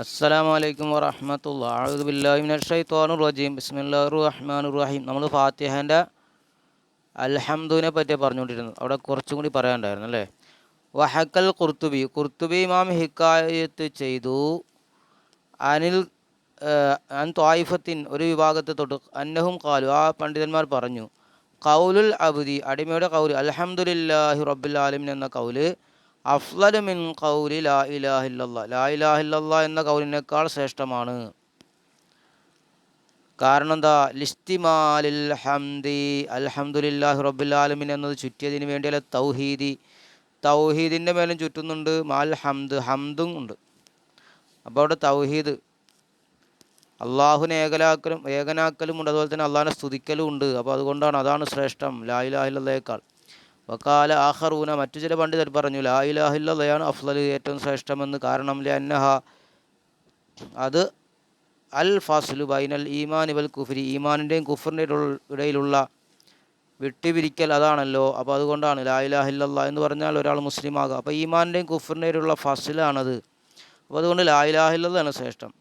അസ്സലാമു വലൈക്കും വറഹമത്തുള്ള. അഴുദ് റഹ്മാൻ ഷൈത്വാനുർ റജീം. ബിസ്മില്ലാഹിർ റഹ്മാനുർ റഹീം. നമ്മൾ ഫാത്തിഹന്റെ അൽഹംദുവിനെ പറ്റി പറഞ്ഞുകൊണ്ടിരുന്നത് അവിടെ കുറച്ചും കൂടി പറയാനുണ്ടായിരുന്നു അല്ലേ? വഹക്കൽ കുർത്തുബി കുർത്തുബി ഇമാം ഹിക്കായത്ത് ചെയ്തു. അനിൽ അൻ ത്വായിഫത്തിൻ ഒരു വിഭാഗത്തെ തൊട്ട്. അന്നഹും കാലു ആ പണ്ഡിതന്മാർ പറഞ്ഞു കൗലുൽ അബുദി. അടിമയുടെ കൗൽ അൽഹംദുലില്ലാഹി റബ്ബുൽ ആലമിൻ എന്ന കൗൽ അഫ്ലൽ മിൻ കൗലി ലാ ഇലാഹില്ല ലാ ഇലാഹില്ല എന്ന കൗലിനേക്കാൾ ശ്രേഷ്ഠമാണ്. കാരണം എന്താ? ലിസ്തിമാലിൽ ഹംദി അൽഹംദുലില്ലാഹി റബ്ബിൽ ആലമിൻ എന്നത് ചുറ്റിയതിന് വേണ്ടിയല്ല തൗഹീദി. തൗഹീദിന്റെ മേലും ചുറ്റുന്നുണ്ട് മാൽ ഹംദ് ഹംദും ഉണ്ട്. അപ്പോൾ അവിടെ തൗഹീദ് അള്ളാഹുവിനെ ഏകലാക്കലും ഏകനാക്കലും ഉണ്ട്. അതുപോലെ തന്നെ അള്ളാഹിനെ സ്തുതിക്കലും ഉണ്ട്. അപ്പോൾ അതുകൊണ്ടാണ് അതാണ് ശ്രേഷ്ഠം. ലാ ഇലാഹില്ലയേക്കാൾ വക്കാല ആഹറൂന മറ്റു ചില പണ്ഡിതർ പറഞ്ഞു ലാ ഇലാഹില്ലയാണ് അഫ്ലൽ ഏറ്റവും ശ്രേഷ്ഠമെന്ന് കാരണം അന്നഹ അത് അൽ ഫാസ്ലു ബൈനൽ ഈമാൻ ഇവൽ കുഫ്രി ഈമാനിന്റെയും കുഫറിന്റെ ഇടയിലുള്ള വിട്ടുപിരിക്കൽ അതാണല്ലോ. അപ്പോൾ അതുകൊണ്ടാണ് ലാ ഇലാഹില്ല എന്ന് പറഞ്ഞാൽ ഒരാൾ മുസ്ലിം ആകുക അപ്പോൾ ഈമാനിന്റെയും കുഫറിന്റെ ഇടയിലുള്ള ഫസിലാണത്. അപ്പോൾ അതുകൊണ്ട് ലാ ഇലാഹില്ലതാണ് ശ്രേഷ്ഠം.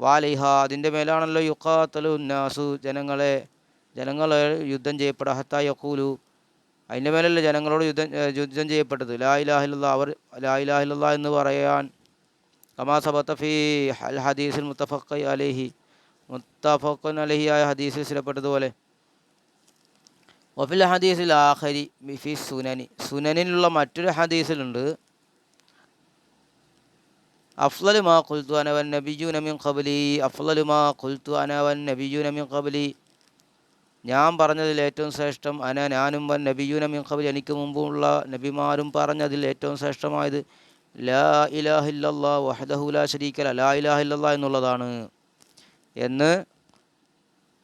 വാലിഹ അതിന്റെ മേലാണല്ലോ യുക്കാത്തലു ജനങ്ങളെ ജനങ്ങളെ യുദ്ധം ചെയ്യപ്പെടുക ഹത്താ യക്കൂലു അതിന്റെ മേലല്ല ജനങ്ങളോട് യുദ്ധം യുദ്ധം ചെയ്യപ്പെട്ടത്. ലാ അവർ ലാ എന്ന് പറയാൻ. കമാ സബത്തഫി അൽ ഹദീസിൽ മുത്തഫഖ് അലഹി മുത്തഫഖൻ അലഹി ആയ ഹദീസിൽ സ്ഥിരപ്പെട്ടതുപോലെ. വഫിൽ ഹദീസിൽ ആഹരി മിഫി സുനനി. സുനനിലുള്ള മറ്റൊരു ഹദീസിലുണ്ട്. അഫ്ലലുമാ കുൽത്തു അനവൻ അന നമിൻ കബലി അഫ്ലലുമാ കുൽത്തു അനവൻ മാ നമിൻ ഖബ്ലി. ഞാൻ പറഞ്ഞതിൽ ഏറ്റവും ശ്രേഷ്ഠം അന ഞാനും വൻ നബിയുനം ഖബ്ലി എനിക്ക് മുമ്പുള്ള നബിമാരും പറഞ്ഞതിൽ ഏറ്റവും ശ്രേഷ്ഠമായത് ലാ ഇലാഹില്ലാ വഹദഹുല ശരീക്കല ലാ ഇലാഹില്ലാ എന്നുള്ളതാണ്. എന്ന്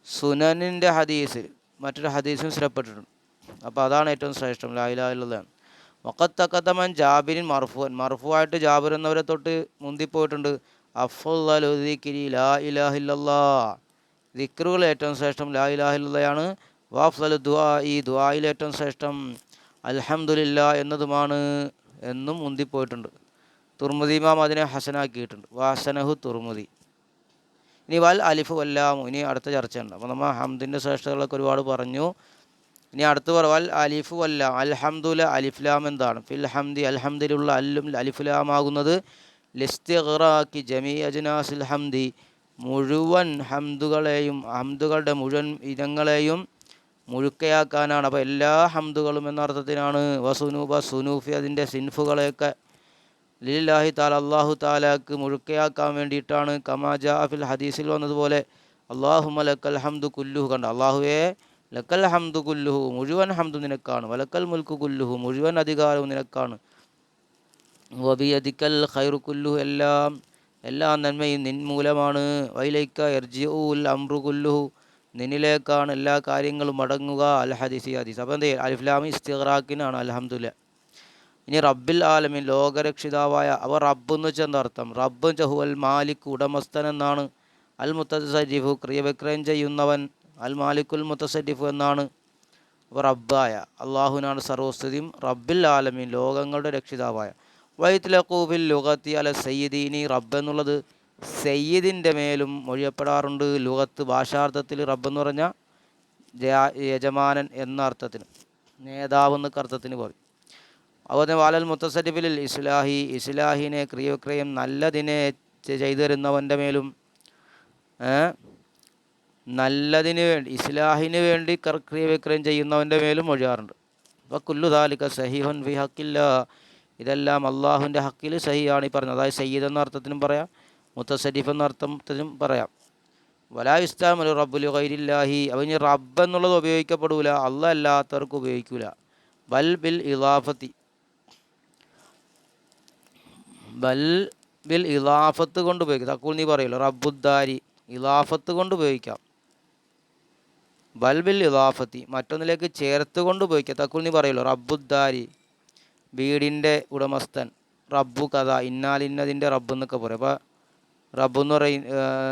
സുനനിന്റെ ഹദീസിൽ മറ്റൊരു ഹദീസും സ്ഥിരപ്പെട്ടിട്ടുണ്ട്. അപ്പോൾ അതാണ് ഏറ്റവും ശ്രേഷ്ഠം ലാ ഇലാഹില്ലതാണ് മൊക്കത്തക്കത്തമൻ ജാബിരിൻ മർഫുവൻ മർഫുവായിട്ട് ജാബിർ എന്നവരെ തൊട്ട് മുന്തിപ്പോയിട്ടുണ്ട്. അഫുല്ലി ലാ ഇലാഹില്ലല്ലാ ദിക്റുകൾ ഏറ്റവും ശ്രേഷ്ഠം ലാ ഇലാഹില്ലയാണ് വാഫ്സലു ദുആ ഈ ദുആയിൽ ഏറ്റവും ശ്രേഷ്ഠം അൽഹംദുലില്ലാ എന്നതുമാണ് എന്നും മുന്തിപ്പോയിട്ടുണ്ട്. തുർമുദി ഇമാം അതിനെ ഹസനാക്കിയിട്ടുണ്ട്. വാസനഹു തുർമുദി. ഇനി വൽ അലിഫ് വല്ലാമു. ഇനി അടുത്ത ചർച്ചയുണ്ട്. അപ്പോൾ നമ്മൾ ഹംദിന്റെ ശ്രേഷ്ഠതകളൊക്കെ ഒരുപാട് പറഞ്ഞു. ഇനി അടുത്ത് പറ വൽ അലിഫ് വല്ലാം. അൽഹംദുല അലിഫ്ലാം എന്താണ്? ഫിൽ ഹംദി അൽഹംദിലുള്ള അല്ലും അലിഫുലാമാകുന്നത് ലിസ്തിറാക്കി ജമീ അജ്നാസിൽ ഹംദി. മുഴുവൻ ഹംദുകളെയും ഹംദുകളുടെ മുഴുവൻ ഇനങ്ങളെയും മുഴുക്കയാക്കാനാണ്. അപ്പോൾ എല്ലാ ഹംദുകളും എന്ന അർത്ഥത്തിനാണ് വസുനൂബ സുനൂഫി അതിന്റെ സിൻഫുകളെയൊക്കെ ലില്ലാഹി താല അള്ളാഹു താലാക്ക് മുഴുക്കയാക്കാൻ വേണ്ടിയിട്ടാണ്. കമാജ അഫിൽ ഹദീസിൽ വന്നതുപോലെ അള്ളാഹു ലക്കൽ ഹംദു കുല്ലുഹു കണ്ട? അള്ളാഹുവേ ലക്കൽ ഹംദു കുല്ലുഹു മുഴുവൻ ഹംദു നിനക്കാണ്. വലക്കൽ മുൽക്കു കുല്ലുഹു മുഴുവൻ അധികാരവും നിനക്കാണ്. വബിയദിക്കൽ ഖൈറു കുല്ലുഹു എല്ലാം എല്ലാ നന്മയും നിൻ മൂലമാണ്. വൈലൈക്ക എർജിഉൽ അമ്രു കുല്ലുഹു. നിന്നിലേക്കാണ് എല്ലാ കാര്യങ്ങളും മടങ്ങുക. അൽ ഹദീസി അപ്പോൾ എന്തേ അലിഫ്ലാമി ഇസ്തിഖറാക്കിനാണ് അലഹമുല്ല ഇനി റബ്ബിൽ ആലമിൻ ലോകരക്ഷിതാവായ അവ റബ്ബ് എന്ന് വെച്ചാൽ എന്താ അർത്ഥം? റബ്ബ് ചഹുവൽ മാലിക് ഉടമസ്ഥൻ എന്നാണ്. അൽ മുത്തസരിഫു ക്രിയവിക്രയം ചെയ്യുന്നവൻ അൽ മാലിക്കുൽ മുത്തസരിഫു എന്നാണ്. റബ്ബായ. അള്ളാഹുവിനാണ് സർവസ്ഥിതിയും റബ്ബിൽ ആലമിൻ ലോകങ്ങളുടെ രക്ഷിതാവായ. വൈത്ലഖൂഫിൽ ലുഹത്തി അല സയ്യിദീനി റബ്ബ് എന്നുള്ളത് സയ്യിദിന്റെ മേലും മൊഴിയപ്പെടാറുണ്ട് ലുഗത്ത് ഭാഷാർത്ഥത്തിൽ റബ്ബ് എന്ന് പറഞ്ഞാൽ യജമാനൻ എന്ന അർത്ഥത്തിന് നേതാവ് എന്നൊക്കെ അർത്ഥത്തിന് പറയും അതുപോലെ വാലൽ മുത്തസരിഫിൽ ഇസ്ലാഹി ഇസ്ലാഹിനെ ക്രിയവിക്രയം നല്ലതിനെ ചെയ്തു തരുന്നവന്റെ മേലും? നല്ലതിന് വേണ്ടി ഇസ്ലാഹിന് വേണ്ടി ക്രിയവിക്രയം ചെയ്യുന്നവന്റെ മേലും ഒഴിയാറുണ്ട് അപ്പോൾ കുല്ലു ദാലിക സഹിഹുൻ ഫി ഹക്കില്ല ഇതെല്ലാം അള്ളാഹുവിന്റെ ഹക്കിൽ സഹിയാണ് ഈ പറഞ്ഞത്. അതായത് സയ്യിദ് എന്ന അർത്ഥത്തിനും പറയാം മുത്തസരീഫ് എന്ന അർത്ഥത്തിനും പറയാം. വലാ ഇസ്ലാമലു റബ്ബുൽ ഖൈരില്ലാഹി അവ ഇനി റബ്ബ് എന്നുള്ളത് ഉപയോഗിക്കപ്പെടൂല അല്ല അല്ലാത്തവർക്ക് ഉപയോഗിക്കൂല. ബൽ ബിൽ ഇലാഫത്തി ബൽ ബിൽ ഇലാഫത്ത് കൊണ്ട് ഉപയോഗിക്കാം. തക്കൂൾ നീ പറയുമല്ലോ റബ്ബുദ്ദാരി ഇലാഫത്ത് കൊണ്ട് ഉപയോഗിക്കാം. ബൽ ബിൽ ഇലാഫത്തി മറ്റൊന്നിലേക്ക് ചേർത്ത് കൊണ്ട് ഉപയോഗിക്കാം. തക്കൂൾ നീ പറയുമല്ലോ റബ്ബുദ്ദാരി. വീടിന്റെ ഉടമസ്ഥൻ റബ്ബു കഥ ഇന്നാലിന്നതിന്റെ റബ്ബ് എന്നൊക്കെ പറയും. അപ്പോൾ റബ്ബ് എന്ന് പറയും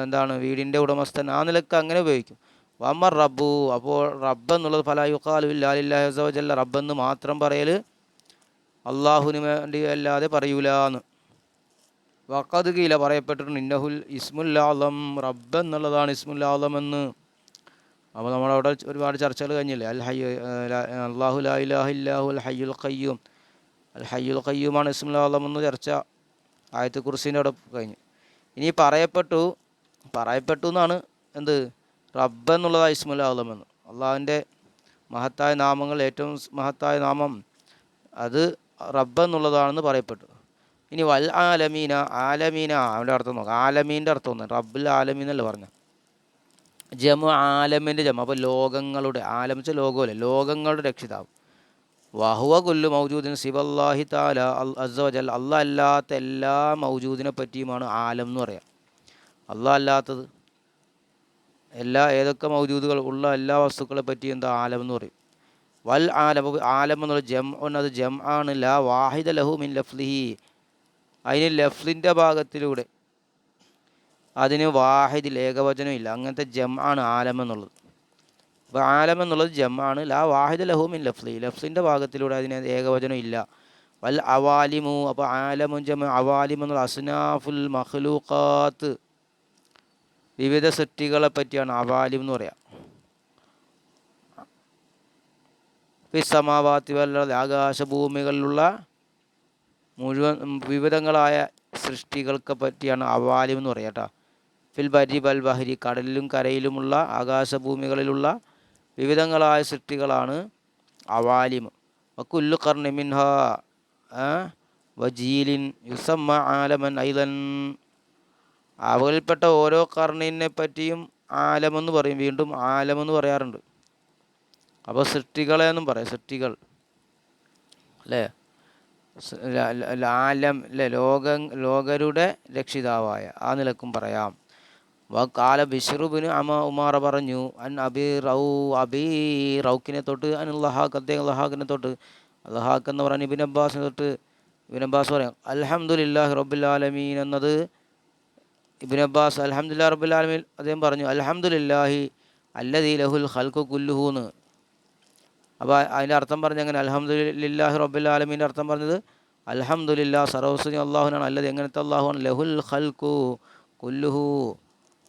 എന്താണ് വീടിന്റെ ഉടമസ്ഥൻ ആ നിലയ്ക്ക് അങ്ങനെ ഉപയോഗിക്കും. വമ്മർ റബ്ബു അപ്പോൾ റബ്ബ് എന്നുള്ളത് ഫല യുക്കാലു ഇല്ലാലില്ലാഹുസവജല്ല റബ്ബ് എന്ന് മാത്രം പറയൽ അള്ളാഹുവിന് വേണ്ടി അല്ലാതെ പറയൂല എന്ന്. വക്കത് പറയപ്പെട്ടിട്ടുണ്ട് ഇന്നഹുൽ ഇസ്മുല്ലാലം റബ്ബ് എന്നുള്ളതാണ് ഇസ്മുല്ലാലം എന്ന്. അപ്പോൾ നമ്മളവിടെ ഒരുപാട് ചർച്ചകൾ കഴിഞ്ഞില്ലേ? അൽ ഹയ്യ അള്ളാഹു ലാ ഇലാഹ ഇല്ലാഹു അൽ ഹയ്യുൽ ഖയ്യൂം. അൽ ഹയ്യുൽ ഖയ്യൂമാണ് ഇസ്മുല്ലാലം എന്ന് ചർച്ച ആയത്ത് കുറിസിന്റെ കഴിഞ്ഞു. ഇനി പറയപ്പെട്ടു പറയപ്പെട്ടു എന്നാണ് എന്ത്? റബ്ബ് എന്നുള്ളതാണ് ഇസ്മുല്ലാലം എന്ന് അള്ളാഹുവിന്റെ മഹത്തായ നാമങ്ങൾ ഏറ്റവും മഹത്തായ നാമം അത് റബ്ബ് എന്നുള്ളതാണെന്ന് പറയപ്പെട്ടു. ഇനി വൽ ആലമീന ആലമീന അവന്റെ അർത്ഥം നോക്കാം. ആലമീന്റെ അർത്ഥം ഒന്ന് റബ്ബുൽ ആലമീൻ എന്നല്ലേ പറഞ്ഞു? ജമു ആലമിന്റെ ജമ അപ്പോൾ ലോകങ്ങളുടെ ആലമിച്ച ലോകമല്ലേ? ലോകങ്ങളുടെ രക്ഷിതാവ്. വഹുവ കൊല്ലു മൗജൂദിൻ സിബല്ലാഹി താല അസവജൽ അള്ളാഹ് അല്ലാത്ത എല്ലാ മൗജൂദിനെ പറ്റിയുമാണ് ആലം എന്ന് പറയാം. അള്ളാഹ് അല്ലാത്തത് എല്ലാ ഏതൊക്കെ മൗജൂദുകൾ ഉള്ള എല്ലാ വസ്തുക്കളെ പറ്റി എന്താ ആലം എന്ന് പറയും. വൽ ആലം ആലം എന്നുള്ള ജം അത് ജം ആണ്. ലാ വാഹിദ ലഹു മിൻ ലഫ്ലിഹി. അതിന് ലഫ്ലിന്റെ ഭാഗത്തിലൂടെ അതിന് വാഹിദിൽ ഏകവചനമില്ല. അങ്ങനത്തെ ജം ആണ് ആലം എന്നുള്ളത്. അപ്പോൾ ആലം എന്നുള്ളത് ജമ്മാണ്. ലാ വാഹിദ് ലഹു മിൻ ലഫ്ലി ലഫ്ലിന്റെ ഭാഗത്തിലൂടെ അതിന് ഏകവചനം ഇല്ല. വൽ അവാലിമു. അപ്പോൾ ആലമു ജമ അവാലിം എന്നുള്ള അസ്നാഫുൽ മഹ്ലൂഖാത്ത് വിവിധ സൃഷ്ടികളെ പറ്റിയാണ് അവാലിം എന്ന് പറയാം. ഫിസമാവാത്തി വല്ല ആകാശഭൂമികളിലുള്ള മുഴുവൻ വിവിധങ്ങളായ സൃഷ്ടികൾക്ക് പറ്റിയാണ് അവാലിം എന്ന് പറയാം കേട്ടോ ഫിൽ ബരി ബൽ ബഹരി. കടലിലും കരയിലുമുള്ള ആകാശഭൂമികളിലുള്ള വിവിധങ്ങളായ സൃഷ്ടികളാണ് അവാലിം വക്കുല്ലു കർണിമിൻഹ വജീലിൻ യുസമ്മ ആലമൻ ഐതൻ അവകളിൽപ്പെട്ട ഓരോ കർണിനെ പറ്റിയും ആലമെന്ന് പറയും. വീണ്ടും ആലമെന്ന് പറയാറുണ്ട്. അപ്പോൾ സൃഷ്ടികളെ എന്നും പറയാം. സൃഷ്ടികൾ. അല്ലേ? ആലം അല്ലേ ലോക ലോകരുടെ രക്ഷിതാവായ ആ നിലക്കും പറയാം. കാല ബിഷറുബിന് അമ ഉമാറ പറഞ്ഞു അൻ അബി റൗ അബി റൗക്കിനെ തൊട്ട് അൻ ലഹാഖ് അദ്ദേഹം ലഹാഖിനെ തൊട്ട്. ലഹാഖ് എന്ന് പറഞ്ഞ ഇബിൻ അബ്ബാസിനെ തൊട്ട്. ഇബിൻ അബ്ബാസ് പറയാം അൽഹംദുലില്ലാഹി റബ്ബിൽ ആലമീൻ എന്നത് ഇബിൻ അബ്ബാസ് അലഹമുല്ലാ റബ്ബിൽ ആലമീൻ അദ്ദേഹം പറഞ്ഞു അലഹമുല്ലാഹി അല്ലദീ ലഹുൽ ഹൽക്കു കുല്ലുഹൂന്ന് അപ്പോൾ അതിന്റെ അർത്ഥം പറഞ്ഞ അങ്ങനെ അൽഹംദുലില്ലാഹി റബ്ബിൽ ആലമീന്റെ അർത്ഥം പറഞ്ഞത് അലഹമുല്ലാ സറോസ് അള്ളാഹുനാണ് അല്ലത് എങ്ങനത്തെ അള്ളാഹുവാണ് ലഹുൽ ഹൽക്കു കുല്ലുഹു.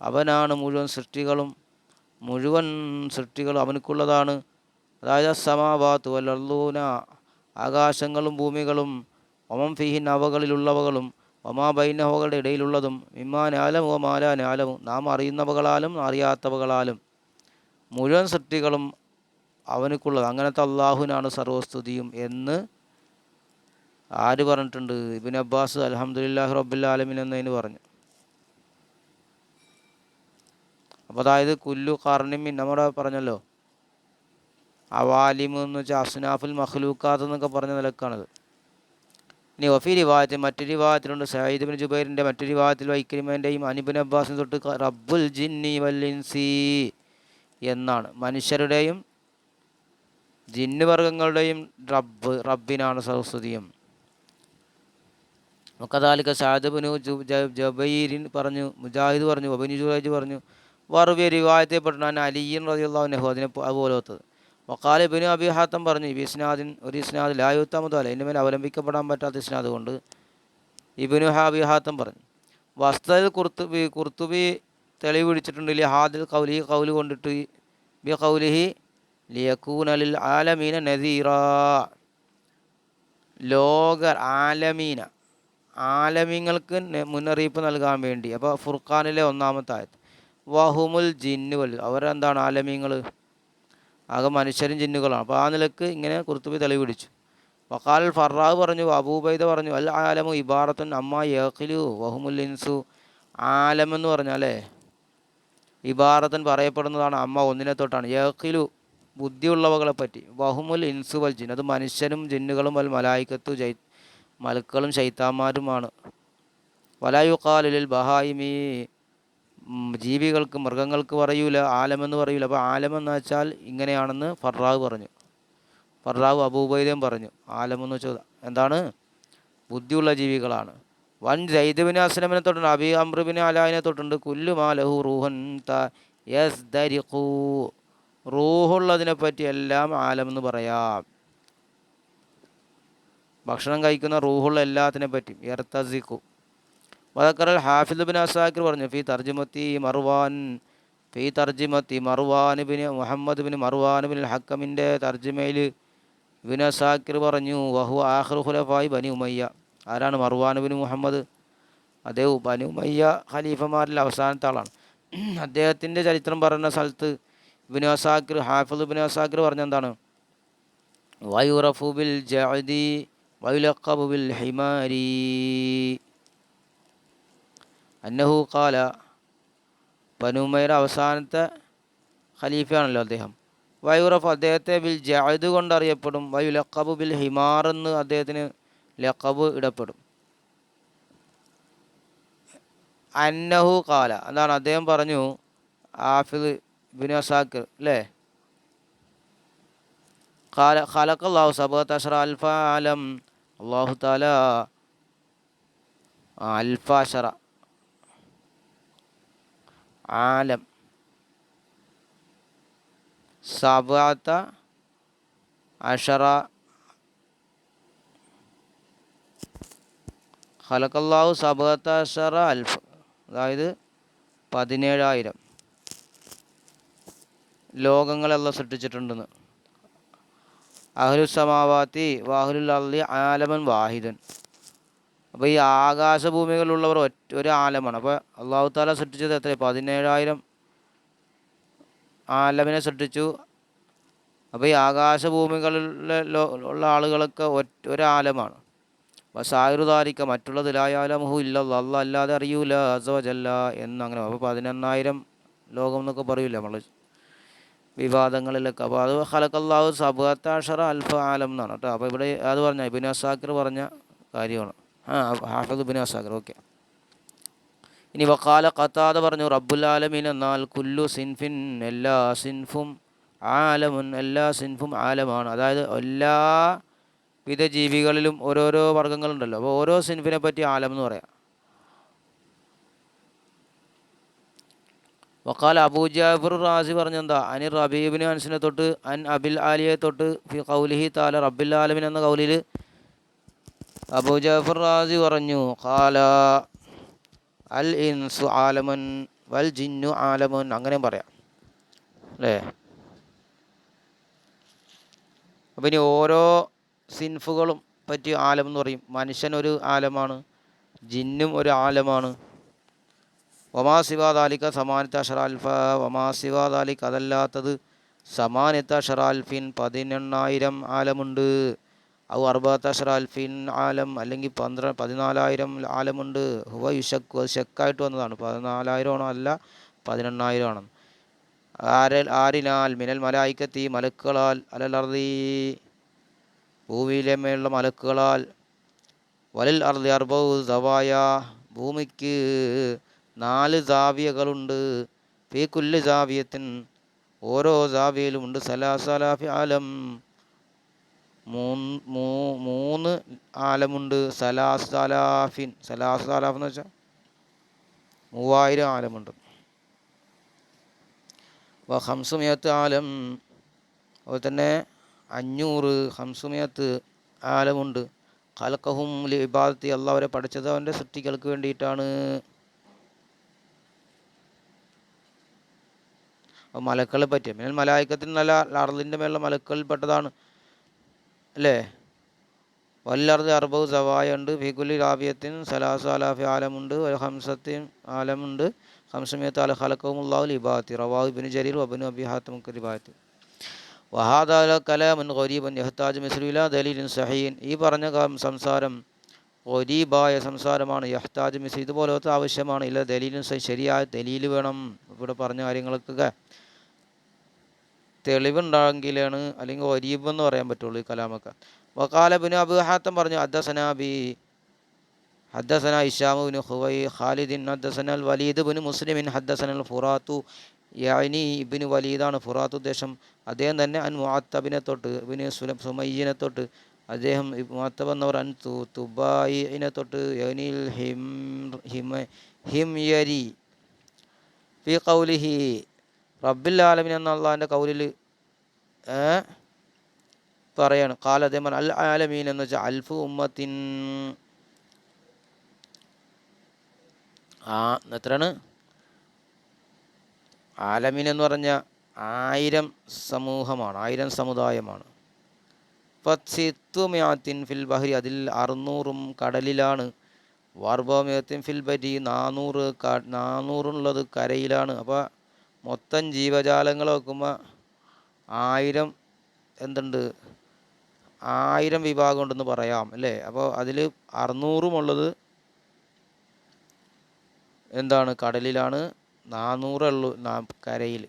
അവനാണ് മുഴുവൻ സൃഷ്ടികളും മുഴുവൻ സൃഷ്ടികളും അവനക്കുള്ളതാണ്. അതായത് സമാവാത്ത് വല്ലൂന ആകാശങ്ങളും ഭൂമികളും ഒമം ഫിഹിൻ അവകളിലുള്ളവകളും ഒമാ ബൈനവകളുടെ ഇടയിലുള്ളതും ഇമ്മാനാലം ഓ മാലാനാലവും നാം അറിയുന്നവകളാലും അറിയാത്തവകളാലും മുഴുവൻ സൃഷ്ടികളും അവനക്കുള്ളത്. അങ്ങനത്തെ അള്ളാഹുവിനാണ് സർവസ്തുതിയും എന്ന് ആര് പറഞ്ഞിട്ടുണ്ട്? ഇബിൻ അബ്ബാസ് അലഹമുല്ലാഹി റബ്ബുല്ലാലമിൻ എന്നതിന് പറഞ്ഞു. അപ്പോൾ അതായത് കുല്ലു കർണിമിൻ നമ്മുടെ പറഞ്ഞല്ലോ അവാലിമു എന്ന് വെച്ചാൽ അസ്നാഫുൽ മഖ്ലൂക്കാത്ത് എന്നൊക്കെ പറഞ്ഞ നിലക്കാണത്. ഇനി ഒഫി റിവായത്ത് മറ്റൊരു വിഭാഗത്തിലുണ്ട് സയ്യിദ് ബിൻ ജുബൈറിന്റെ മറ്റൊരു വിഭാഗത്തിൽ വൈക്രിമേന്റെയും അനിബിൻ അബ്ബാസിന് തൊട്ട് റബ്ബുൽ ജിന്നി വല്ലിൻസി എന്നാണ്. മനുഷ്യരുടെയും ജിന്ന് വർഗങ്ങളുടെയും റബ്ബ് റബ്ബിനാണ് സരസ്വതിയും മുക്കതാലിക്ക ഷാജബിനു ജബൈരിൻ പറഞ്ഞു മുജാഹിദ് പറഞ്ഞു ഒബിനു ജുറേജ് പറഞ്ഞു വറുവിയ റിവായത്തെപ്പെട്ടാണ് അലിയൻ റതിയുള്ള നെഹു അതിനെ അതുപോലെ അതുപോലത്തത് വക്കാല ഇബിനു അബി ഹാത്തം പറഞ്ഞു ഇബി ഇസ്നാദിൻ ഒരു ഇസ്നാദ് ലായുത്താമതോ അല്ല എന്റെ മേലെ അവലംബിക്കപ്പെടാൻ പറ്റാത്ത ഇസ്നാദ് കൊണ്ട്. ഇബിനു ഹാബി ഹാത്തം പറഞ്ഞു വസ്തൽ കുർത്തുബി കുർത്തുബി തെളിവ് പിടിച്ചിട്ടുണ്ട് ലി ഹാദിൽ കൗലി കൗൽ കൊണ്ടിട്ട് ബി കൗലിഹി ലിയക്കൂനലിൽ ആലമീന നദീറ. ലോക ആലമീന ആലമീങ്ങൾക്ക് മുന്നറിയിപ്പ് നൽകാൻ വേണ്ടി. അപ്പോൾ ഫുർഖാനിലെ ഒന്നാമത്തെ ആയത്. വഹുമുൽ ജിന്നുകൾ. അവരെന്താണ് ആലമീങ്ങൾ ആകെ മനുഷ്യരും ജിന്നുകളാണ്. അപ്പോൾ ആ നിലയ്ക്ക് ഇങ്ങനെ കുർത്തുബി തെളിവ് പിടിച്ചു വക്കാൽ ഫറാവ് പറഞ്ഞു അബൂബൈദ പറഞ്ഞു അൽ ആലമു ഇബാറത്തുൻ അമ്മ യഖിലു വഹുമുൽ ഇൻസു. ആലമെന്ന് പറഞ്ഞാലേ ഇബാറത്തൻ പറയപ്പെടുന്നതാണ് അമ്മ ഒന്നിനെ തൊട്ടാണ്. യഖിലു ബുദ്ധിയുള്ളവകളെ പറ്റി. വഹുമുൽ ഇൻസു വൽ ജിൻ. അത് മനുഷ്യനും ജിന്നുകളും വൽ മലായിക്കത്തു ജൈ മലക്കളും ശൈത്താന്മാരുമാണ്. വലായുക്കാലിൽ ബഹായിമി. ജീവികൾക്ക് മൃഗങ്ങൾക്ക് പറയൂല ആലമെന്ന് പറയൂല. അപ്പോൾ ആലമെന്ന് വെച്ചാൽ ഇങ്ങനെയാണെന്ന് ഫർറാവ് പറഞ്ഞു. ഫർറാവ് അബൂബൈദയും പറഞ്ഞു. ആലമെന്ന് വെച്ചാൽ എന്താണ്? ബുദ്ധിയുള്ള ജീവികളാണ്. വൻ ജൈദബിന് അസ്ലമിനെ തൊട്ടുണ്ട് അബി അമ്രുബിനെ അലാഹിനെ തൊട്ടുണ്ട്. കുല്ലുമാലഹു റൂഹൻ യസ് ദരിഖൂ റൂഹുള്ളതിനെ പറ്റി എല്ലാം ആലമെന്ന് പറയാം. ഭക്ഷണം കഴിക്കുന്ന റൂഹുള്ള എല്ലാത്തിനെ പറ്റിയും. എർത്തസിക്കു വദക്കറൽ ഹാഫിദ് ബിൻ അസാക്കിർ പറഞ്ഞു ഫി തർജിമത്തി മർവാൻ ഫി തർജിമത്തി മർവാൻ ബിൻ മുഹമ്മദ് ബിൻ മർവാൻ ബിൻ ഹക്കമിന്റെ തർജിമയിൽ ഇബിൻ അസാക്കിർ പറഞ്ഞു വഹു ആഹ്റു ഖുലഫായി ബനി ഉമയ്യ. ആരാണ് മർവാൻ ബിൻ മുഹമ്മദ്? അദ്ദേഹം ബനി ഉമയ്യ ഖലീഫമാരിൽ അവസാനത്തെ ആളാണ്. അദ്ദേഹത്തിന്റെ ചരിത്രം പറയുന്ന സ്ഥലത്ത് ഇബിൻ അസാക്കിർ ഹാഫിദ് ബിൻ അസാക്കിർ പറഞ്ഞ എന്താണ്? വയുറഫു ബിൽ ജഅദി വയുലഖബു ബിൽ ഹിമാരി. അന്നഹു കാല ബനുമയുടെ അവസാനത്തെ ഖലീഫയാണല്ലോ അദ്ദേഹം. വയുറഫ് അദ്ദേഹത്തെ ബിൽ ജായത് കൊണ്ട് അറിയപ്പെടും വയു ലക്കബു ബിൽ ഹിമാർ എന്ന് അദ്ദേഹത്തിന് ലക്കബ് ഇടപ്പെടും. അന്നഹു കാല എന്താണ് അദ്ദേഹം പറഞ്ഞു? ആഫിദ് ബിൻ അല്ലേ? കാല ഖലഖല്ലാഹു സബത്ത് അഷറ അൽഫ അലം. അള്ളാഹു താല അൽഫ അഷറ ആലം. സബാത്ത അഷറ ഹലക്കല്ലാഹു സബാത്ത അഷറ അൽഫ്. അതായത് പതിനേഴായിരം. ലോകങ്ങളെല്ലാം സൃഷ്ടിച്ചിട്ടുണ്ടെന്ന്. അഹ്ലുസമാവാത്തി വാഹുലുൽ അള്ളി ആലമൻ വാഹിദൻ. അപ്പോൾ ഈ ആകാശഭൂമികളിലുള്ളവർ ഒറ്റ ഒരു ആലമാണ്. അപ്പോൾ അള്ളാഹു താല സൃഷ്ടിച്ചത് എത്ര പതിനേഴായിരം ആലമിനെ സൃഷ്ടിച്ചു. അപ്പോൾ ഈ ആകാശഭൂമികളിൽ ഉള്ള ആളുകളൊക്കെ ഒറ്റ ഒരു ആലമാണ്. അപ്പോൾ സായുറുദാരിക്ക മറ്റുള്ളതിലായാലമഹു ഇല്ല അല്ല അല്ലാതെ അറിയൂല. അസവജല്ല എന്നങ്ങനെ അപ്പോൾ പതിനെണ്ണായിരം ലോകം എന്നൊക്കെ പറയൂല നമ്മൾ വിവാദങ്ങളിലൊക്കെ. അപ്പോൾ അത് ഹലക്കല്ലാഹു സബത്താഷറ അൽഫ ആലം എന്നാണ് കേട്ടോ. അപ്പോൾ ഇവിടെ അത് പറഞ്ഞ ഇബിൻ അസാക്കിർ പറഞ്ഞ കാര്യമാണ്. ആ ഹാഫിദ് ബിൻ അസാക്കിർ ഓക്കെ. ഇനി വക്കാല ഖത്താദ പറഞ്ഞു റബ്ബുലാലമീൻ എന്നാൽ കുല്ലു സിൻഫിൻ എല്ലാ സിൻഫും ആലമുൻ എല്ലാ സിൻഫും ആലമാണ്. അതായത് എല്ലാ വിധ ജീവികളിലും ഓരോരോ വർഗങ്ങളുണ്ടല്ലോ. അപ്പോൾ ഓരോ സിൻഫിനെ പറ്റി ആലം എന്ന് പറയാം. വക്കാൽ അബൂ ജാഫർ റാസി പറഞ്ഞെന്താ അനി റബീബിന് അൻസിനെ തൊട്ട് അൻ അബിൽ ആലിയെ തൊട്ട് ഫി കൗലിഹി താല റബ്ബിൽ ആലമിൻ എന്ന കൗലിൽ അബൂ ജാഫർ റാസി പറഞ്ഞു കാല അൽ ഇൻസു ആലമൻ വൽ ജിന്നു ആലമൻ അങ്ങനെയും പറയാം. അല്ലേ? അപ്പം ഇനി ഓരോ സിൻഫുകളും പറ്റി ആലം എന്ന് പറയും. മനുഷ്യൻ ഒരു ആലമാണ് ജിന്നും ഒരു ആലമാണ്. വമാ സിവാദാലിക്ക സമാനത്ത ഷറാൽഫ വമാ സിവാദാലിക്ക് അതല്ലാത്തത് സമാനത്ത ഷറാൽഫിൻ പതിനെണ്ണായിരം ആലമുണ്ട്. ഔ അറുപത്ത അഷറാൽഫിൻ ആലം അല്ലെങ്കിൽ പന്ത്ര പതിനാലായിരം ആലമുണ്ട്. ഹുവ യുഷക്കു അത് ഷെക്കായിട്ട് വന്നതാണ്. പതിനാലായിരമാണോ അല്ല പതിനെണ്ണായിരമാണ്. ആരൽ ആരിനാൽ മിനൽ മലായിക്കത്തി മലക്കുകളാൽ അലലർദി ഭൂമിയിലെ മേലുള്ള മലക്കുകളാൽ വലൽ അർദി അർബൗ ദവായ ഭൂമിക്ക് നാല് ജാവിയകളുണ്ട് ഫീ കുല്ല് ജാവിയത്തിൻ ഓരോ ജാവിയയിലുമുണ്ട് സലാസലാഫി ആലം. മൂന്ന് മൂന്ന് ആലമുണ്ട്. സലാസലാഫിൻ സലാസലാഫ് എന്ന് വെച്ചാൽ മൂവായിരം ആലമുണ്ട്. ഹംസുമിയത്ത് ആലം. അതുപോലെ തന്നെ അഞ്ഞൂറ് ഹംസുമിയത്ത് ആലമുണ്ട്. കലക്കഹും ഇബാദത്തി. അള്ളാഹ് അവരെ പഠിച്ചത് അവന്റെ സൃഷ്ടികൾക്ക് വേണ്ടിയിട്ടാണ്. അപ്പോൾ മലക്കളെ പറ്റിയ. മിനൽ നല്ല അർദിന്റെ മേലുള്ള മലക്കളിൽ പെട്ടതാണ്. അല്ലേ? വല്ലർദ് അർബു സവായ ഉണ്ട് ഫികുലി റാബിയത്തിൻ സലാസ അലാഫി ആലമുണ്ട് ഹംസത്തിൻ ആലമുണ്ട് ഹംസമിയത്ത് അല ഖലക്കവുമുല്ലാഹു ലിബാത്തി. റവാഹു ബിൻ ജരീർ വബിൻ അബി ഹാത്തമുക്ക് ലിബാത്തി. വഹാദ കലാമൻ ഖരീബൻ യഹ്താജ് മിസ്ലുല ദലീലിൻ സഹീൻ. ഈ പറഞ്ഞ സംസാരം ഖരീബായ സംസാരമാണ് യഹ്താജ് മിസ് ഇതുപോലത്തെ ആവശ്യമാണ്. ഇല്ല ദലീലിൻ ശരിയായ ദലീൽ വേണം. ഇവിടെ പറഞ്ഞ കാര്യങ്ങൾക്കൊക്കെ തെളിവുണ്ടെങ്കിലാണ് അല്ലെങ്കിൽ ഒരീബ് എന്ന് പറയാൻ പറ്റുള്ളൂ ഈ കലാമൊക്കെ. വക്കാല ബിനു അബു ഹാത്തം പറഞ്ഞു അദ്ദസന ബി ഹദ്ദസന ഇഷാമു ബിൻ ഹുവൈ ഖാലിദിൻ ഹദ്ദസന അൽ വലീദ് ബിൻ മുസ്ലിമിൻ ഹദ്ദസന അൽ ഫുറാത്തു യാനി ഇബിന് വലീദാണ് ഫുറാത്ത് ഉദ്ദേശം. അദ്ദേഹം തന്നെ അൻ മുഅത്തബിനെ തൊട്ട് ഇബിന് സുല സുമയ്യനെ തൊട്ട് അദ്ദേഹം മുഅത്തബ് എന്നവർ അൻ തു തുബായിനെ തൊട്ട് യനിൽ ഹിം ഹിമ ഹിംയരി ഫി കൗലിഹി റബ്ബിൽ ആലമിൻ എന്ന അള്ളാഹിന്റെ കൗലിൽ പറയാണ്. കാല അദ്ദേഹം അൽ ആലമീൻ എന്ന് വെച്ചാൽ അൽഫു ഉമ്മത്തിൻ. ആ എത്രയാണ്? ആലമീൻ എന്ന് പറഞ്ഞ ആയിരം സമൂഹമാണ് ആയിരം സമുദായമാണ്. ഫത്സിത്തുമ്യാത്തിൻ ഫിൽ ബഹരി അതിൽ അറുന്നൂറും കടലിലാണ്. വാർബോമ്യത്തിൻ ഫിൽ ബരി നാനൂറ് നാനൂറുള്ളത് കരയിലാണ്. അപ്പോൾ മൊത്തം ജീവജാലങ്ങൾ നോക്കുമ്പോൾ ആയിരം എന്തുണ്ട്? ആയിരം വിഭാഗം ഉണ്ടെന്ന് പറയാം അല്ലേ? അപ്പോൾ അതിൽ അറുന്നൂറുമുള്ളത് എന്താണ്? കടലിലാണ് നാനൂറുള്ളൂ കരയിൽ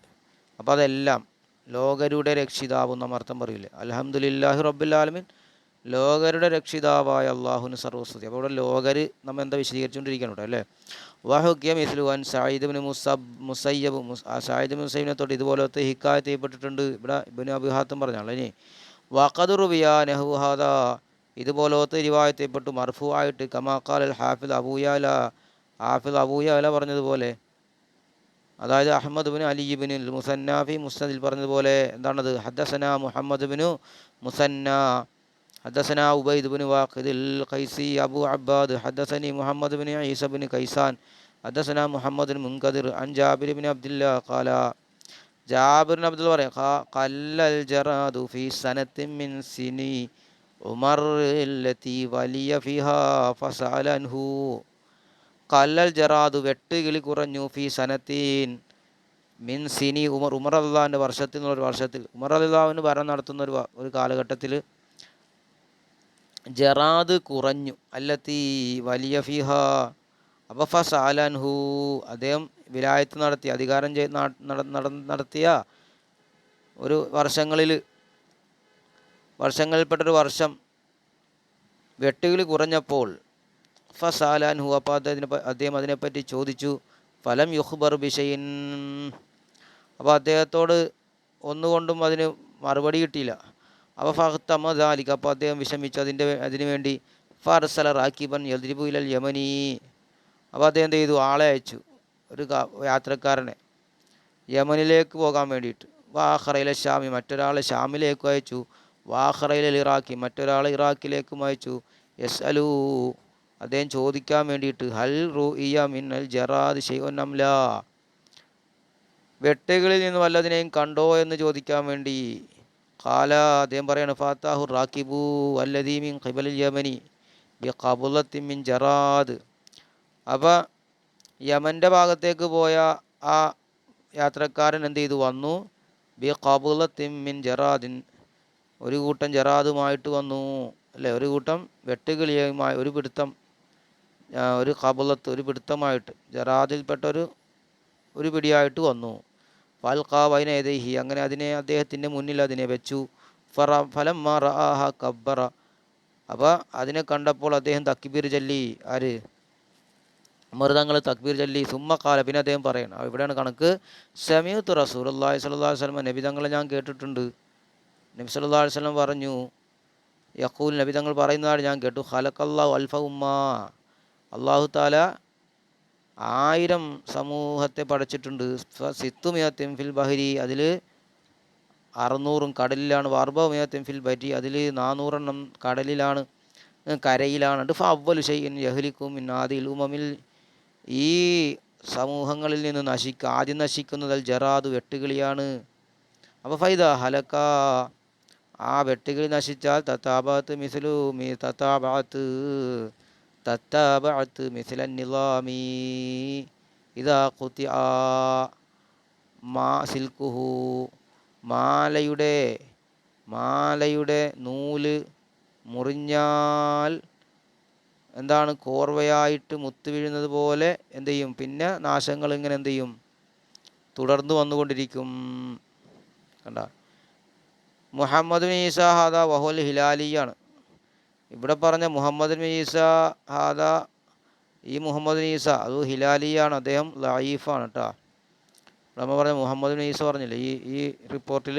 അപ്പോൾ അതെല്ലാം ലോകരുടെ രക്ഷിതാവ് നമ്മർത്ഥം പറയില്ലേ അലഹമുല്ലാഹി റബ്ബുലാലമിൻ ലോകരുടെ രക്ഷിതാവായ അള്ളാഹുന് സർവസ്തുതി അപ്പോൾ ഇവിടെ ലോകര് നമ്മൾ എന്താ വിശദീകരിച്ചുകൊണ്ടിരിക്കണം കേട്ടോ അല്ലേ? വാഹുഖ്യം ഇസ്ലുവാൻ സായിദ്ബിന് മുസബ് മുസയ്യബ് സായിദ് മുസൈബിനെ തൊട്ട് ഇതുപോലത്തെ ഹിക്കായത്ത് ചെയ്യപ്പെട്ടിട്ടുണ്ട് ഇവിടെ ഇബിന് അബിഹാത്തും പറഞ്ഞാണല്ലോ ഇനി. വഖദുറുബിയ നെഹുഹാദ ഇതുപോലത്തെ റിവായത്ത് ചെയ്യപ്പെട്ടു. മർഫു ആയിട്ട് കമാക്കാൽ അൽ ഹാഫിദ് അബൂയാല ഹാഫിദ് അബൂയാല പറഞ്ഞതുപോലെ അതായത് അഹമ്മദ് ബിൻ അലി ബിൻ മുസന്നാഫി മുസ്നദിൽ പറഞ്ഞതുപോലെ എന്താണത്? ഹദ്ദസന Muhammad Binu Musannah. ഹദ്ദസന Ubaid bin വാഖിദിൽ ഖൈസി Abu അബ്ബാദ് ഹദ്ദസനി Muhammad bin Isa bin കൈസാൻ ഹദ്ദസന Muhammad bin മുൻകദിർ അൻ ജാബിർ ബിൻ അബ്ദുല്ല ഖാല ജാബിർ ബിൻ അബ്ദുൽ പറയാം ഖല്ലൽ ജറാദു ഫി സനത്തിൻ മിൻ സിനി ഉമർ التي വലിയ ഫിഹാ ഫസഅല അൻഹു കല്ലൽ ജറാദു വെട്ടുകിളി കുറഞ്ഞു ഫി സനത്തീൻ മിൻ സിനി ഉമർ ഉമർ അള്ളാഹിൻ്റെ വർഷത്തിൽ നിന്നൊരു വർഷത്തിൽ ഉമർ അള്ളാഹുവിന് ഭരണം നടത്തുന്ന ഒരു വ- ഒരു കാലഘട്ടത്തിൽ ജറാദ് കുറഞ്ഞു. അല്ലത്തി വലിയ ഫിഹ അപ്പോൾ ഫസാലൻഹു അദ്ദേഹം വിലായത്ത് നടത്തി അധികാരം ചെയ്ത് നടത്തിയ ഒരു വർഷങ്ങളിൽ വർഷങ്ങളിൽപ്പെട്ടൊരു വർഷം വെട്ടുകിളി കുറഞ്ഞപ്പോൾ ഫസാലാൻഹു അപ്പോൾ അദ്ദേഹത്തിന് അദ്ദേഹം അതിനെപ്പറ്റി ചോദിച്ചു ഫലം യുഹ്ബർ ബിഷയിൻ അപ്പോൾ അദ്ദേഹത്തോട് ഒന്നുകൊണ്ടും അതിന് മറുപടി കിട്ടിയില്ല. അപ്പോൾ ഫഹത്തമ്മദാലിക്ക് അപ്പോൾ അദ്ദേഹം വിഷമിച്ചു. അതിന്റെ അതിനു വേണ്ടി ഫർസല റാക്കിബൻ യദ്രിബു ഇലൽ യമനി. അപ്പോൾ അദ്ദേഹം എന്ത് ചെയ്തു? ആളെ അയച്ചു. ഒരു യാത്രക്കാരനെ. യമനിലേക്ക് പോകാൻ വേണ്ടിയിട്ട്. വാഹറയിലെ ഷാമി മറ്റൊരാളെ ഷാമിലേക്ക് അയച്ചു. വാഹറയിലെ ഇറാഖി മറ്റൊരാളെ ഇറാഖിലേക്കും അയച്ചു. എസ് അലൂ അദ്ദേഹം ചോദിക്കാൻ വേണ്ടിയിട്ട് ഹൽ റൂ ഇയ മിന്നൽ ജറാദ് ഷെയ്വന്നംല വെട്ടുകളിൽ നിന്ന് വല്ലതിനെയും കണ്ടോ എന്ന് ചോദിക്കാൻ വേണ്ടി കാല അദ്ദേഹം പറയാണ് ഫാത്താഹു റാക്കിബു അല്ലദീമിൻ ഖിബലിൽ യമനി ബി കബുലത്തിൻ മിൻ ജറാദ്. അപ്പോൾ യമന്റെ ഭാഗത്തേക്ക് പോയ ആ യാത്രക്കാരൻ എന്ത് ചെയ്തു? വന്നു. ബി കബുലത്തിൻ മിൻ ജറാദിൻ ഒരു കൂട്ടം ജറാദുമായിട്ട് വന്നു. അല്ലേ? ഒരു കൂട്ടം വെട്ടുകിളിയുമായി ഒരു പിടുത്തം ഒരു കബുലത്ത് ഒരു പിടുത്തമായിട്ട് ജറാദിൽപ്പെട്ട ഒരു ഒരു പിടിയായിട്ട് വന്നു. ഫൽഖാ വൈനേദഹി അങ്ങനെ അതിനെ അദ്ദേഹത്തിന്റെ മുന്നിൽ അതിനെ വെച്ചു. ഫറ ഫലം മറആഹ കബ്ബറ. അപ്പോൾ അതിനെ കണ്ടപ്പോൾ അദ്ദേഹം തക്ബീർ ചൊല്ലി. ആര്? മൃതങ്ങൾ തക്ബീർ ചൊല്ലി. സുമ്മക്കാല പിന്നെ അദ്ദേഹം പറയണം. ഇവിടെയാണ് കണക്ക്. സമീത്ത് റസൂൽ അള്ളാഹി സ്വല്ലാ അലൈഹി വസല്ലം. നബി തങ്ങളെ ഞാൻ കേട്ടിട്ടുണ്ട്. നബി അലൈഹി വസല്ലം പറഞ്ഞു യഖൂൽ നബി തങ്ങൾ പറയുന്നതാണ് ഞാൻ കേട്ടു. ഹലക്കല്ലാഹു അൽഫ ഉമ്മ. അള്ളാഹു താല ആയിരം സമൂഹത്തെ പഠിച്ചിട്ടുണ്ട് സിത്തു സിത്തുമിയത്തിൻ ഫിൽ ബഹരി അതിൽ അറുന്നൂറും കടലിലാണ്. വാർബമിയത്തിൻ ഫിൽ ബരി അതിൽ നാനൂറെണ്ണം കടലിലാണ് കരയിലാണ്. ഫവ്വലു ഷെയ്യൻ യഹ്ലിക്കും ആദിൽ ഉമമിൽ. ഈ സമൂഹങ്ങളിൽ നിന്ന് നശിക്ക ആദ്യം നശിക്കുന്നത് അൽ ജറാദ് വെട്ടുകിളിയാണ്. അപ്പോൾ ഫൈദ ഹലക്ക ആ വെട്ടുകിളി നശിച്ചാൽ തത്താബാത്ത് മിസലു മി തത്താബാത്ത് തത്താബാത്ത് മിസ്ല നിലാമി ഇതാ കുത്തി ആ മാ സിൽക്കുഹു മാലയുടെ മാലയുടെ നൂൽ മുറിഞ്ഞാൽ എന്താണ് കോർവയായിട്ട് മുത്തുവീഴുന്നത് പോലെ എന്ത് ചെയ്യും? പിന്നെ നാശങ്ങൾ ഇങ്ങനെ എന്ത് ചെയ്യും? തുടർന്ന് വന്നുകൊണ്ടിരിക്കും. കണ്ട? മുഹമ്മദ് ഈസ ഹാദ വഹുൽ ഹിലാലിയാണ്. ഇവിടെ പറഞ്ഞ മുഹമ്മദ് ഈസ ഹാദ ഈ മുഹമ്മദ് ഈസ അത് ഹിലാലിയാണ് അദ്ദേഹം ലൈഫാണ് കേട്ടോ നമ്മൾ പറഞ്ഞ മുഹമ്മദ് ഈസ പറഞ്ഞില്ലേ ഈ ഈ റിപ്പോർട്ടിൽ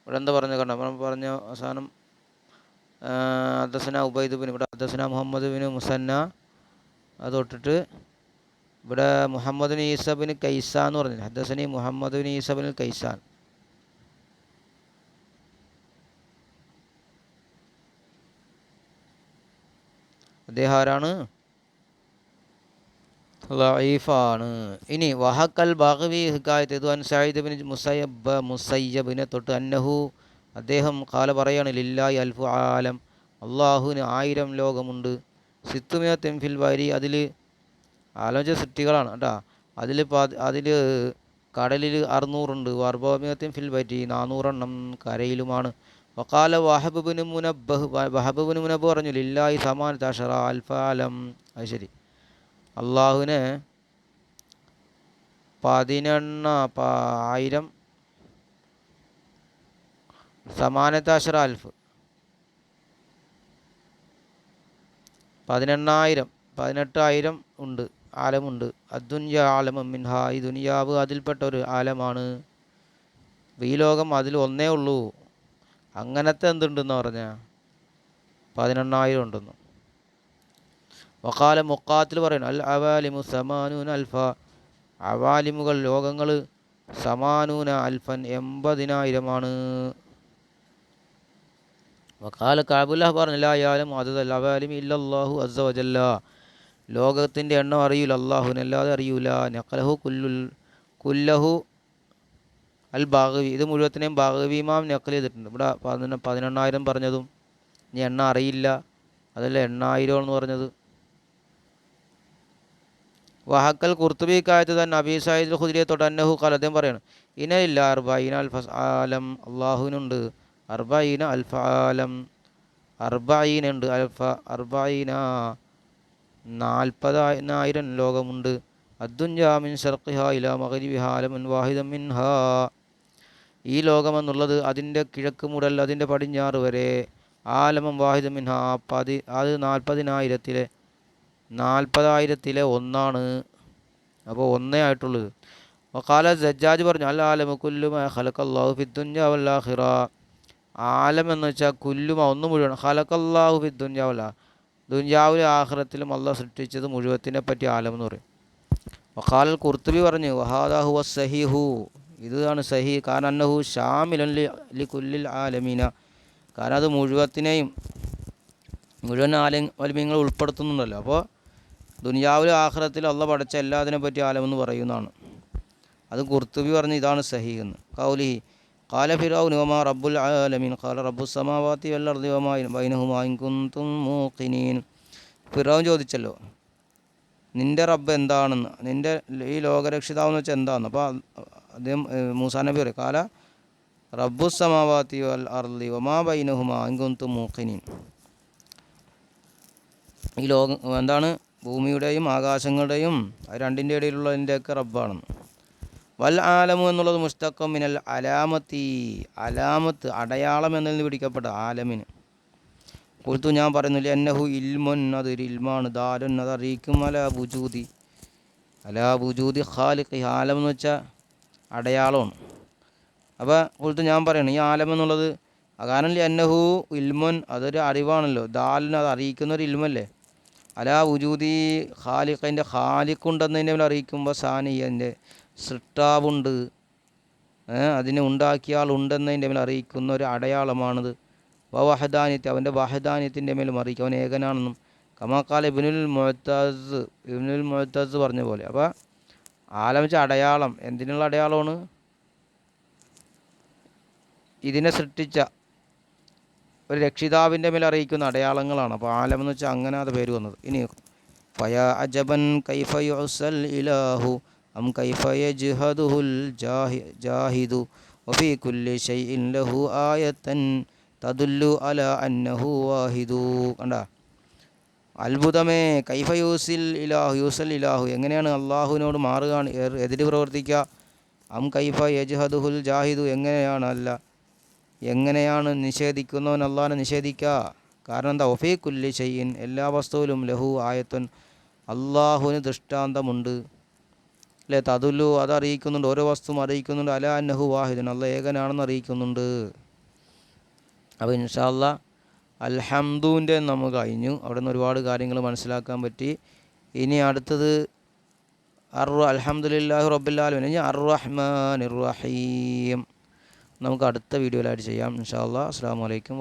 ഇവിടെ എന്താ പറഞ്ഞു കണ്ടോ നമ്മൾ പറഞ്ഞ അവസാനം അദ്ദസന ഉബൈദ് ബിൻ ഇവിടെ അദ്ദസന മുഹമ്മദ് ബിൻ മുസന്ന അത് തൊട്ടിട്ട് ഇവിടെ മുഹമ്മദ് നീസബിൻ കൈസ എന്ന് പറഞ്ഞു ഹദ്സനി മുഹമ്മദ് നീസബിൻ കൈസാൻ അദ്ദേഹം ആരാണ്? ാണ് ഇനി വഹക്കൽ ബാഗവി ഹിക്കായത്ത് ഇതു അൻ മുസയബ് മുസയ്യബ് മുസയ്യബിനെ തൊട്ട് അന്നഹു അദ്ദേഹം കാല പറയാണ് ലില്ലായി അൽഫു ആലം. അള്ളാഹുവിന് ആയിരം ലോകമുണ്ട്. സിത്തുമേ തെംഫിൽ വാരി അതിൽ ആലോചന സൃഷ്ടികളാണ് കേട്ടോ. അതിൽ അതിൽ കടലിൽ അറുന്നൂറുണ്ട് വർഭോമികത്തിൻ ഫിൽ പറ്റി നാനൂറെണ്ണം കരയിലുമാണ്. വക്കാല വഹബുബിന് മുനബ് വഹബുബിന് മുനബ് പറഞ്ഞു ലില്ലായി സമാൻ തഷറ അൽഫാലം അത് ശരി. അള്ളാഹുവിന് പതിനെണ്ണ ആയിരം സമാനത്താശറ അൽഫ്. പതിനെണ്ണായിരം പതിനെട്ടായിരം ഉണ്ട്. ആലമുണ്ട്. അദ്ദുന്യ ആലമം മിൻഹ. ഈ ദുനിയാവ് അതിൽപ്പെട്ട ഒരു ആലമാണ്. ഈ ലോകം അതിൽ ഒന്നേ ഉള്ളൂ. അങ്ങനത്തെ എന്തുണ്ടെന്ന് പറഞ്ഞ? പതിനെണ്ണായിരം ഉണ്ടെന്ന്. വക്കാല മുക്കാത്തിൽ പറയുന്നു അൽ അവാലിമു സമാനൂൻ അൽഫ. അവാലിമുകൾ ലോകങ്ങൾ സമാനൂന അൽഫൻ എൺപതിനായിരമാണ്. വക്കാല കാബുല്ലാഹ് പറഞ്ഞില്ല അയാലും അതല്ല അവാലിമി ഇല്ലല്ലാഹു അസ്സ വജല്ല. ലോകത്തിന്റെ എണ്ണം അറിയൂല അല്ലാഹുവിനല്ലാതെ അറിയൂല. നഖലഹു കുല്ലുൽ കുല്ലഹു അൽ ബാഗവി ഇത് മുഴുവത്തിനെയും ബാഗവിമാം നക്കൽ ചെയ്തിട്ടുണ്ട്. ഇവിടെ പതിന പതിനെണ്ണായിരം പറഞ്ഞതും. ഇനി എണ്ണ അറിയില്ല. അതല്ല എണ്ണായിരം എന്ന് പറഞ്ഞത്. വഹക്കൽ കുർത്തുബി കായത്ത് തന്നെ അബി സായിദ് ഖുദിരിയെ തൊട്ട് അന്നഹു കലദ്യം പറയണം ഇനയില്ല അർബൈന അൽഫസ് ആലം. അള്ളാഹുവിനുണ്ട്. അർബൈന അൽഫ ആലം. അർബൈനുണ്ട് അൽഫ അർബൈന നാൽപ്പതിനായിരം ലോകമുണ്ട്. അദ്ദുൻജാമിൻ സർക്കിഹ ഇല മകരി വിഹാലമൻ വാഹിദം മിൻഹ. ഈ ലോകമെന്നുള്ളത് അതിന്റെ കിഴക്ക് മുതൽ അതിന്റെ പടിഞ്ഞാറ് വരെ. ആലമം വാഹിദം മിൻഹ പതി അത് നാൽപ്പതിനായിരത്തിലെ നാൽപ്പതായിരത്തിലെ ഒന്നാണ്. അപ്പോൾ ഒന്നേ ആയിട്ടുള്ളത് വക്കാല സജ്ജാജ് പറഞ്ഞു അല്ല ആലമ കുല്ലുമ ഹലക്കല്ലാഹു ഫിദ്ദുന്യ വല്ലാഹിറ ആലം എന്ന് വെച്ചാൽ കുല്ലുമ ഒന്ന് മുഴുവൻ. ഹലക്കല്ലാഹു ഫിദ്ദുന്യ ദുന്യാവിലെ ആഹ്റത്തിലും അള്ളാഹ് സൃഷ്ടിച്ചത് മുഴുവത്തിനെ പറ്റി ആലം എന്ന് പറയും. വഖാൽ കുർത്തുബി പറഞ്ഞു വഹാദാഹു വസ്സഹിഹു ഇതാണ് സഹി. കാരണം ഷാമിലൻ ലി കുല്ലിൽ ആലമീന. കാരണം അത് മുഴുവത്തിനെയും മുഴുവൻ ആലം വലിമീങ്ങൾ ഉൾപ്പെടുത്തുന്നുണ്ടല്ലോ. അപ്പോൾ ദുനിയാവിലെ ആഹ്റത്തിൽ അള്ള പഠിച്ച എല്ലാത്തിനെ പറ്റി ആലമെന്ന് പറയുന്നതാണ്. അത് കുർത്തുബി പറഞ്ഞ് ഇതാണ് സഹി എന്ന്. കൗലി കാല فرعون وما رب العالمين قال رب السماوات والارض وما بينهما ان كنتم موقنين. فرعون ചോദിച്ചല്ലോ നിന്റെ റബ്ബ് എന്താണെന്ന്? നിന്റെ ഈ ലോകരക്ഷിതാവെന്ന് വെച്ചാൽ എന്താണെന്ന് അപ്പോൾ അദ്ദേഹം മൂസാ നബി പറയും കാല റബ്ബു സമാവാത്തി വൽ അർദി വമാ ബൈനഹുമാ അങ്കുന്തു മൂക്കിനി ഈ ലോകം എന്താണ്? ഭൂമിയുടെയും ആകാശങ്ങളുടെയും രണ്ടിന്റെ ഇടയിലുള്ളതിന്റെയൊക്കെ റബ്ബാണെന്ന്. വൽ ആലമു എന്നുള്ളത് മുസ്തക്കം മിനൽ അലാമത്തി അലാമത്ത് അടയാളം എന്നതിൽ നിന്ന് പിടിക്കപ്പെട്ട ആലമിന്. കൊടുത്തു ഞാൻ പറയുന്നില്ല എന്നഹു ഇൽമുൻ അതൊരു ഇൽമാണ് ദാലുൻ അത് അറിയിക്കും അല ബുജൂതി അല ബുജൂതി ഖാലിഖ് ആലം എന്ന് വെച്ചാൽ അടയാളമാണ്. അപ്പോൾ കൊടുത്തു ഞാൻ പറയണം ഈ ആലം എന്നുള്ളത് അകാനല്ലേ എന്നഹു ഇൽമുൻ അതൊരു അറിവാണല്ലോ ദാലിന് അത് അറിയിക്കുന്ന ഒരു ഇൽമല്ലേ? അലാ ഉജൂദി ഖാലിഖിന്റെ ഖാലിഖുണ്ടെന്നതിനെ അറിയിക്കുമ്പോൾ സാനിയന്റെ സൃഷ്ടാവുണ്ട്. അതിനെ ഉണ്ടാക്കിയ മേൽ അറിയിക്കുന്ന ഒരു അടയാളമാണിത്. വഹദാനിത്യം അവന്റെ വഹദാനിയത്തിന്റെ മേലും അറിയിക്കും. അവൻ ഏകനാണെന്നും കമാക്കാല ഇബിനുൽ മൊഹത്താസ് ഇബിനുൽ മൊഹത്താസ് പറഞ്ഞ പോലെ. അപ്പോൾ ആലമിച്ച അടയാളം എന്തിനുള്ള അടയാളമാണ്? ഇതിനെ സൃഷ്ടിച്ച ഒരു രക്ഷിതാവിന്റെ മേൽ അറിയിക്കുന്ന അടയാളങ്ങളാണ്. അപ്പോൾ ആലം എന്ന് വെച്ചാൽ അങ്ങനെ അത് പേര് വന്നത്. ഇനി ഫയ അജബൻ കൈഫ യുസൽ ഇലാഹു. യജ്ഹദുഹുൽ ജാഹി ജാഹിദു വഫീ കുല്ലി ഷൈഇൻ ലഹു ആയത്തൻ തദുല്ലു അല അന്നഹു വാഹിദു കണ്ട? അത്ഭുതമേ കൈഫ യൂസിൽ ഇലാഹു യൂസൽ ഇലാഹു. എങ്ങനെയാണ് അള്ളാഹുവിനോട് മാറുകയാണ് എതിര് പ്രവർത്തിക്കുക? അം കൈഫ യജ്ഹദുഹുൽ ജാഹിദു. എങ്ങനെയാണ് അല്ല? എങ്ങനെയാണ് നിഷേധിക്കുന്നവൻ അള്ളാഹിനെ നിഷേധിക്കുക? കാരണം എന്താ? ഒഫീ കുല്ലി ഷൈഇൻ. എല്ലാ വസ്തുവിലും ലഹു ആയത്തൻ. അള്ളാഹുവിന് ദൃഷ്ടാന്തമുണ്ട്. അല്ലേ തതുല്ലു അത് അറിയിക്കുന്നുണ്ട് ഓരോ വസ്തുവും അറിയിക്കുന്നുണ്ട്. അല അന്നഹു വാഹിദൻ. അല്ല ഏകനാണെന്ന് അറിയിക്കുന്നുണ്ട്. അപ്പോൾ ഇൻഷാല്ല അൽഹംദുവിന്റെ നമ്മൾ കഴിഞ്ഞു. അവിടെ നിന്ന് ഒരുപാട് കാര്യങ്ങൾ മനസ്സിലാക്കാൻ പറ്റി. ഇനി അടുത്തത് അർ അൽഹംദുലില്ലാഹി റബ്ബുല്ലാലും ഇനി അർ റഹ്മാൻ റഹീം. നമുക്ക് അടുത്ത വീഡിയോയിലായിട്ട് ചെയ്യാം. ഇൻഷാ അല്ലാ അസ്സാം വലൈക്കും